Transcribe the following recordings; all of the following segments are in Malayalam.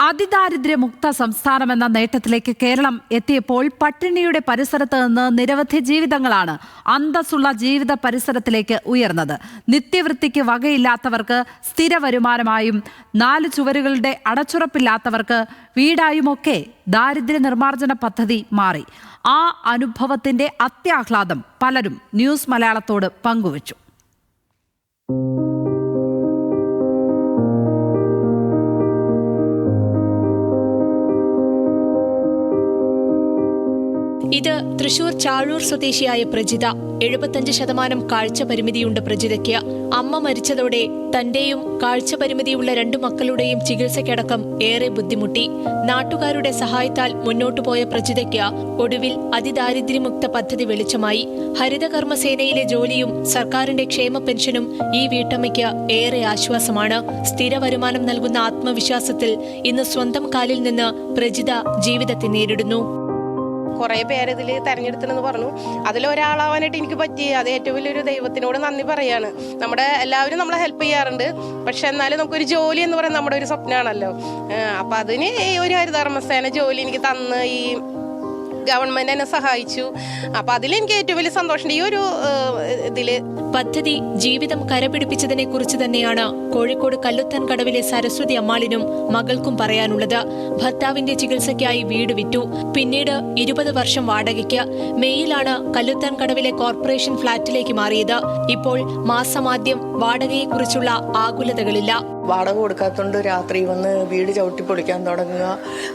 അതിദാരിദ്ര്യമുക്ത സംസ്ഥാനമെന്ന നേട്ടത്തിലേക്ക് കേരളം എത്തിയപ്പോൾ പട്ടിണിയുടെ പരിസരത്ത് നിന്ന് നിരവധി ജീവിതങ്ങളാണ് അന്തസ്സുള്ള ജീവിത പരിസരത്തിലേക്ക് ഉയർന്നത്. നിത്യവൃത്തിക്ക് വകയില്ലാത്തവർക്ക് സ്ഥിര വരുമാനമായും നാല് ചുവരുകളുടെ അടച്ചുറപ്പില്ലാത്തവർക്ക് വീടായുമൊക്കെ ദാരിദ്ര്യ നിർമ്മാർജന പദ്ധതി മാറി. ആ അനുഭവത്തിന്റെ അത്യാഹ്ലാദം പലരും ന്യൂസ് മലയാളത്തോട് പങ്കുവച്ചു. ഇത് തൃശൂർ ചാഴൂർ സ്വദേശിയായ പ്രജിത. എഴുപത്തഞ്ച് ശതമാനം കാഴ്ച പരിമിതിയുണ്ട് പ്രജിതയ്ക്ക്. അമ്മ മരിച്ചതോടെ തന്റെയും കാഴ്ച പരിമിതിയുള്ള രണ്ടു മക്കളുടെയും ചികിത്സയ്ക്കടക്കം ഏറെ ബുദ്ധിമുട്ടി. നാട്ടുകാരുടെ സഹായത്താൽ മുന്നോട്ടു പോയ പ്രജിതയ്ക്ക് ഒടുവിൽ അതിദാരിദ്ര്യമുക്ത പദ്ധതി വെളിച്ചമായി. ഹരിതകർമ്മസേനയിലെ ജോലിയും സർക്കാരിന്റെ ക്ഷേമ പെൻഷനും ഈ വീട്ടമ്മയ്ക്ക് ഏറെ ആശ്വാസമാണ്. സ്ഥിര വരുമാനം നൽകുന്ന ആത്മവിശ്വാസത്തിൽ ഇന്ന് സ്വന്തം കാലിൽ നിന്ന് പ്രജിത ജീവിതത്തെ നേരിടുന്നു. കുറേ പേര് ഇതിൽ തെരഞ്ഞെടുത്തെന്ന് പറഞ്ഞു. അതിലൊരാളാവാനായിട്ട് എനിക്ക് പറ്റി. അത് ഏറ്റവും വലിയൊരു ദൈവത്തിനോട് നന്ദി പറയാണ്. നമ്മുടെ എല്ലാവരും നമ്മളെ ഹെൽപ്പ് ചെയ്യാറുണ്ട്. പക്ഷെ എന്നാലും നമുക്കൊരു ജോലി എന്ന് പറയുന്നത് നമ്മുടെ ഒരു സ്വപ്നമാണല്ലോ. അപ്പൊ അതിന് ഈ ഒരു ഹരിതകർമ്മസേന ജോലി എനിക്ക് തന്ന് ഈ ഗവൺമെന്റ് എന്നെ സഹായിച്ചു. അപ്പൊ അതിലെനിക്ക് ഏറ്റവും വലിയ സന്തോഷം ഈ ഒരു ഇതിൽ പദ്ധതി ജീവിതം കരപിടിപ്പിച്ചതിനെ കുറിച്ച് തന്നെയാണ് കോഴിക്കോട് കല്ലുത്തൻ കടവിലെ സരസ്വതി അമ്മാളിനും മകൾക്കും പറയാനുള്ളത്. ഭർത്താവിന്റെ ചികിത്സയ്ക്കായി വീട് വിറ്റു. പിന്നീട് ഇരുപത് വർഷം വാടകയ്ക്ക്. മെയ്യിലാണ് കല്ലുത്തൻ കടവിലെ കോർപ്പറേഷൻ ഫ്ളാറ്റിലേക്ക് മാറിയത്. ഇപ്പോൾ മാസമാദ്യം വാടകയെക്കുറിച്ചുള്ള ആകുലതകളില്ല. വാടക കൊടുക്കാത്തതുകൊണ്ട് രാത്രി വന്ന് വീട് ചവിട്ടി പൊളിക്കാൻ തുടങ്ങുക.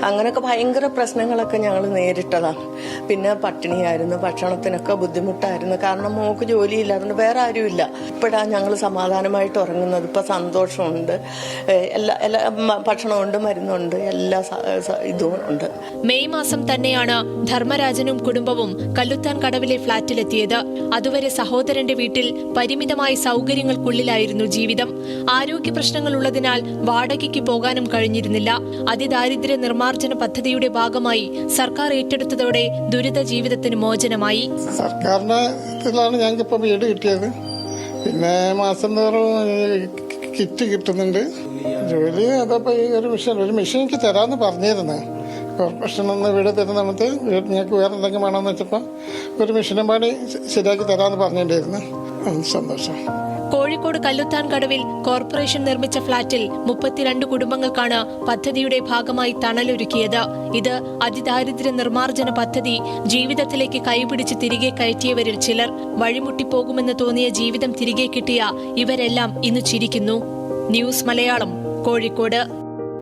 അങ്ങനെയൊക്കെ ഭയങ്കര പ്രശ്നങ്ങളൊക്കെ ഞങ്ങൾ നേരിട്ടതാണ് പിന്നെ പട്ടിണിയായിരുന്നു ഭക്ഷണത്തിനൊക്കെ ബുദ്ധിമുട്ടായിരുന്നു. കാരണം മോക്ക് ജോലിയില്ലാത്തതുകൊണ്ട് വേറെ ആരുമില്ല. ഇപ്പോഴാണ് ഞങ്ങൾ സമാധാനമായിട്ട് ഉറങ്ങുന്നത്. ഇപ്പം സന്തോഷമുണ്ട്. എല്ലാ എല്ലാ ഭക്ഷണമുണ്ട് മരുന്നുണ്ട് എല്ലാ ഇതും ഉണ്ട്. മെയ് മാസം തന്നെയാണ് ധർമ്മരാജനും കുടുംബവും കല്ലുത്താൻ കടവിലെ ഫ്ളാറ്റിലെത്തിയത്. അതുവരെ സഹോദരന്റെ വീട്ടിൽ പരിമിതമായ സൗകര്യങ്ങൾക്കുള്ളിലായിരുന്നു ജീവിതം. ആരോഗ്യ പ്രശ്നങ്ങൾ ഉള്ളതിനാൽ വാടകയ്ക്ക് പോകാനും കഴിഞ്ഞിരുന്നില്ല. അതിദാരിദ്ര്യ നിർമ്മാർജന പദ്ധതിയുടെ ഭാഗമായി സർക്കാർ ഏറ്റെടുത്തതോടെ ദുരിത ജീവിതത്തിന് മോചനമായി. സർക്കാരിന്റെ ഞങ്ങൾക്ക് ഇപ്പൊ വീട് കിട്ടിയത്. പിന്നെ മാസം തോറും കിറ്റ് കിട്ടുന്നുണ്ട്. ജോലി അതപ്പോ ഈ ഒരു മിഷൻ ഒരു മിഷൻ എനിക്ക് തരാന്ന് പറഞ്ഞിരുന്നു. കോർപ്പറേഷൻ ഒന്ന് വീട് തരുന്ന നമുക്ക് ഞങ്ങൾക്ക് വേറെ എന്തെങ്കിലും വേണമെന്ന് വെച്ചപ്പോ ഒരു മിഷനും പാടി ശരിയാക്കി തരാന്ന് പറഞ്ഞിട്ടുണ്ടായിരുന്നു. സന്തോഷം. കോഴിക്കോട് കല്ലുത്താൻ കടവിൽ കോർപ്പറേഷൻ നിർമ്മിച്ച ഫ്ളാറ്റിൽ മുപ്പത്തിരണ്ട് കുടുംബങ്ങൾക്കാണ് പദ്ധതിയുടെ ഭാഗമായി തണലൊരുക്കിയത്. ഇത് അതിദാരിദ്ര്യ നിർമ്മാർജന പദ്ധതി ജീവിതത്തിലേക്ക് കൈപിടിച്ച് തിരികെ കയറ്റിയവരിൽ ചിലർ വഴിമുട്ടിപ്പോകുമെന്ന് തോന്നിയ ജീവിതം തിരികെ കിട്ടിയ ഇവരെല്ലാം ഇന്ന് ചിരിക്കുന്നു. ന്യൂസ് മലയാളം കോഴിക്കോട്.